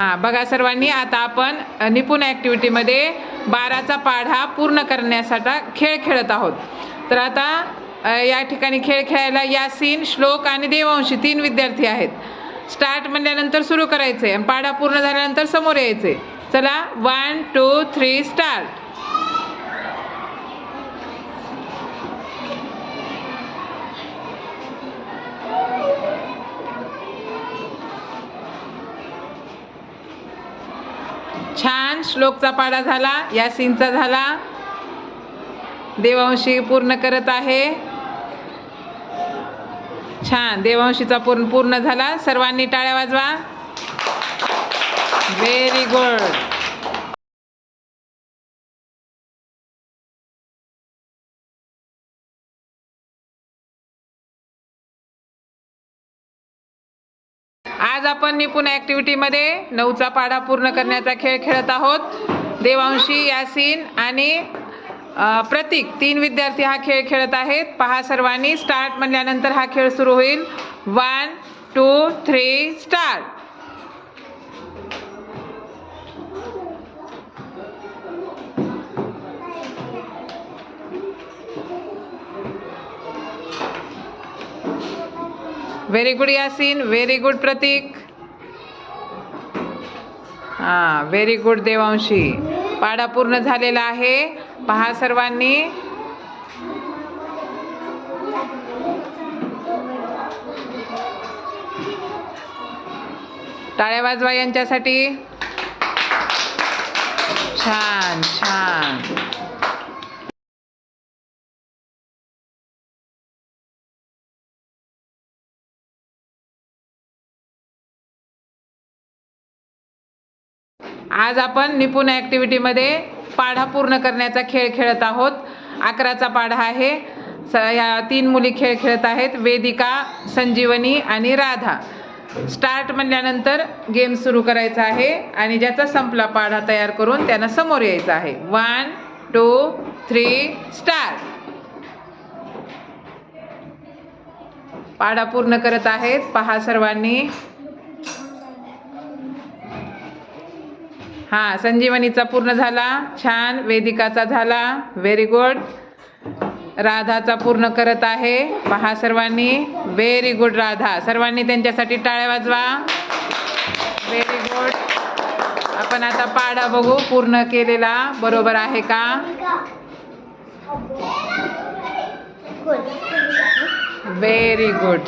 हा बघा सर्वांनी आता आपण निपुण ॲक्टिव्हिटीमध्ये बाराचा पाढा पूर्ण करण्यासाठी खेळ खेळत आहोत. तर आता या ठिकाणी खेळ खेळायला यासीन श्लोक आणि देवांशी तीन विद्यार्थी आहेत. स्टार्ट म्हणल्यानंतर सुरू करायचं आहे पाढा पूर्ण झाल्यानंतर समोर यायचे चला वन टू थ्री स्टार्ट छान श्लोकचा पाढा झाला यासीनचा झाला. देवांशी पूर्ण करत आहे. छान देवांशीचा पूर्ण पूर्ण झाला. सर्वांनी टाळ्या वाजवा. व्हेरी गुड आज आपण निपुण ॲक्टिव्हिटीमध्ये नऊचा पाढा पूर्ण करण्याचा खेळ खेळत आहोत. देवांशी यासीन आणि प्रतीक तीन विद्यार्थी हा खेळ खेळत आहेत. पहा सर्वांनी स्टार्ट म्हणल्यानंतर हा खेळ सुरू होईल. One two three start very good Yasin very good Pratik हां व्हेरी गुड देवांशी पाढा पूर्ण झालेला आहे. पहा सर्वांनी. टाळ्या वाजवा यांच्यासाठी. छान छान. आज आपण निपुण ॲक्टिव्हिटीमध्ये पाढा पूर्ण करण्याचा खेळ खेळत आहोत. अकराचा पाढा आहे. स ह्या तीन मुली खेळ खेळत आहेत. वेदिका संजीवनी आणि राधा. स्टार्ट म्हणल्यानंतर गेम सुरू करायचा आहे आणि ज्याचा संपला पाढा तयार करून त्यांना समोर यायचा आहे. वन टू थ्री स्टार्ट पाढा पूर्ण करत आहेत. पहा सर्वांनी. हां संजीवनीचा पूर्ण झाला. छान वेदिकाचा झाला. व्हेरी गुड राधाचा पूर्ण करत आहे. पहा सर्वांनी. Very good Radha. सर्वांनी त्यांच्यासाठी टाळ्या वाजवा. व्हेरी गुड आपण आता पाढा बघू. पूर्ण केलेला. बरोबर आहे का? Very good